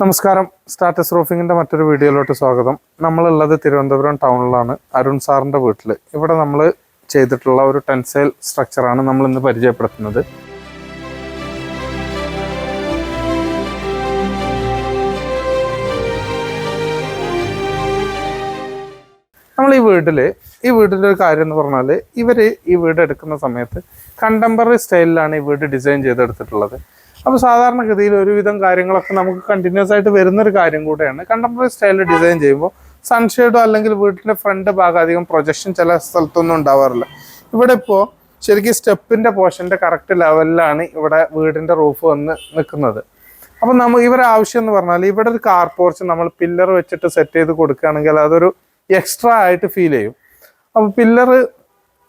നമസ്കാരം. സ്റ്റാറ്റസ് റൂഫിങ്ങിന്റെ മറ്റൊരു വീഡിയോയിലോട്ട് സ്വാഗതം. നമ്മളുള്ളത് തിരുവനന്തപുരം ടൗണിലാണ്. അരുൺ സാറിന്റെ വീട്ടിൽ ഇവിടെ നമ്മൾ ചെയ്തിട്ടുള്ള ഒരു ടെൻസൈൽ സ്ട്രക്ചറാണ് നമ്മൾ ഇന്ന് പരിചയപ്പെടുത്തുന്നത്. നമ്മൾ ഈ വീട്ടിൽ ഈ വീടിന്റെ ഒരു കാര്യം എന്ന് പറഞ്ഞാൽ ഇവർ ഈ വീട് എടുക്കുന്ന സമയത്ത് കണ്ടംപററി സ്റ്റൈലിലാണ് ഈ വീട് ഡിസൈൻ ചെയ്തെടുത്തിട്ടുള്ളത്. അപ്പോൾ സാധാരണഗതിയിൽ ഒരുവിധം കാര്യങ്ങളൊക്കെ നമുക്ക് കണ്ടിന്യൂസ് ആയിട്ട് വരുന്നൊരു കാര്യം കൂടെയാണ്. കണ്ടംപററി സ്റ്റൈലിൽ ഡിസൈൻ ചെയ്യുമ്പോൾ സൺഷെയ്ഡോ അല്ലെങ്കിൽ വീട്ടിന്റെ ഫ്രണ്ട് ഭാഗം അധികം പ്രൊജക്ഷൻ ചില സ്ഥലത്തൊന്നും ഉണ്ടാവാറില്ല. ഇവിടെ ഇപ്പോൾ ശരിക്കും സ്റ്റെപ്പിന്റെ പോർഷന്റെ കറക്റ്റ് ലെവലിലാണ് ഇവിടെ വീടിന്റെ റൂഫ് വന്ന് നിൽക്കുന്നത്. അപ്പം നമ്മൾ ഇവരെ ആവശ്യം എന്ന് പറഞ്ഞാൽ ഇവിടെ ഒരു കാർ പോർച്ച് നമ്മൾ പില്ലർ വെച്ചിട്ട് സെറ്റ് ചെയ്ത് കൊടുക്കുകയാണെങ്കിൽ അതൊരു എക്സ്ട്രാ ആയിട്ട് ഫീൽ ചെയ്യും. അപ്പോൾ പില്ലർ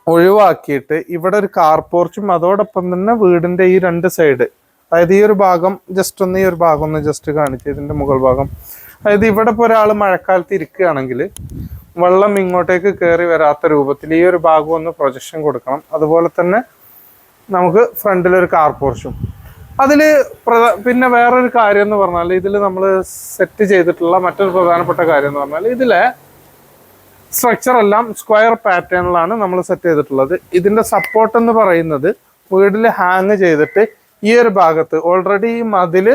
ഒഴിവാക്കിയിട്ട് ഇവിടെ ഒരു കാർ പോർച്ചും അതോടൊപ്പം തന്നെ വീടിന്റെ ഈ രണ്ട് സൈഡ് അതായത് ഈ ഒരു ഭാഗം ജസ്റ്റ് ഒന്ന് ഈ ഒരു ഭാഗം ഒന്ന് ജസ്റ്റ് കാണിച്ച് ഇതിന്റെ മുകൾ ഭാഗം. അതായത് ഇവിടെ ഇപ്പോൾ ഒരാൾ മഴക്കാലത്ത് ഇരിക്കുകയാണെങ്കിൽ വെള്ളം ഇങ്ങോട്ടേക്ക് കയറി വരാത്ത രൂപത്തിൽ ഈ ഒരു ഭാഗം ഒന്ന് പ്രൊജക്ഷൻ കൊടുക്കണം. അതുപോലെ തന്നെ നമുക്ക് ഫ്രണ്ടിലൊരു കാർ പോർഷും അതിൽ പിന്നെ വേറൊരു കാര്യം എന്ന് പറഞ്ഞാൽ ഇതിൽ നമ്മൾ സെറ്റ് ചെയ്തിട്ടുള്ള മറ്റൊരു പ്രധാനപ്പെട്ട കാര്യം എന്ന് പറഞ്ഞാൽ ഇതിലെ സ്ട്രക്ചർ എല്ലാം സ്ക്വയർ പാറ്റേണിലാണ് നമ്മൾ സെറ്റ് ചെയ്തിട്ടുള്ളത്. ഇതിന്റെ സപ്പോർട്ട് എന്ന് പറയുന്നത് വീടിൽ ഹാങ് ചെയ്തിട്ട് ഈ ഒരു ഭാഗത്ത് ഓൾറെഡി ഈ മതിൽ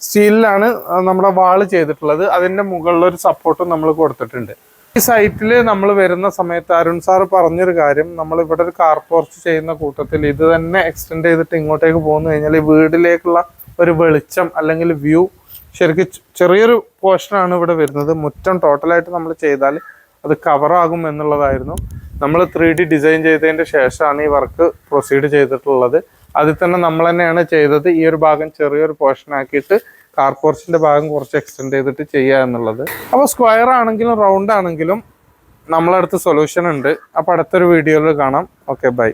സ്റ്റീലിലാണ് നമ്മുടെ വാൾ ചെയ്തിട്ടുള്ളത്. അതിന്റെ മുകളിലൊരു സപ്പോർട്ടും നമ്മൾ കൊടുത്തിട്ടുണ്ട്. ഈ സൈറ്റിൽ നമ്മൾ വരുന്ന സമയത്ത് അരുൺ സാർ പറഞ്ഞൊരു കാര്യം നമ്മൾ ഇവിടെ ഒരു കാർ പോർച്ച് ചെയ്യുന്ന കൂട്ടത്തിൽ ഇത് തന്നെ എക്സ്റ്റെൻഡ് ചെയ്തിട്ട് ഇങ്ങോട്ടേക്ക് പോകുന്നു കഴിഞ്ഞാൽ ഈ വീടിലേക്കുള്ള ഒരു വെളിച്ചം അല്ലെങ്കിൽ വ്യൂ ശരിക്കും ചെറിയൊരു പോർഷനാണ് ഇവിടെ വരുന്നത്. മുറ്റം ടോട്ടലായിട്ട് നമ്മൾ ചെയ്താൽ അത് കവറാകും എന്നുള്ളതായിരുന്നു. നമ്മൾ ത്രീ ഡി ഡിസൈൻ ചെയ്തതിന്റെ ശേഷമാണ് ഈ വർക്ക് പ്രൊസീഡ് ചെയ്തിട്ടുള്ളത്. അതിൽ തന്നെ നമ്മൾ തന്നെയാണ് ചെയ്തത്. ഈ ഒരു ഭാഗം ചെറിയൊരു പോർഷൻ ആക്കിയിട്ട് കാർ ഭാഗം കുറച്ച് എക്സ്റ്റെൻഡ് ചെയ്തിട്ട് ചെയ്യുക എന്നുള്ളത്. അപ്പോൾ സ്ക്വയർ ആണെങ്കിലും റൗണ്ട് ആണെങ്കിലും നമ്മളടുത്ത് സൊല്യൂഷൻ ഉണ്ട്. അപ്പോൾ അടുത്തൊരു വീഡിയോയിൽ കാണാം. Okay bye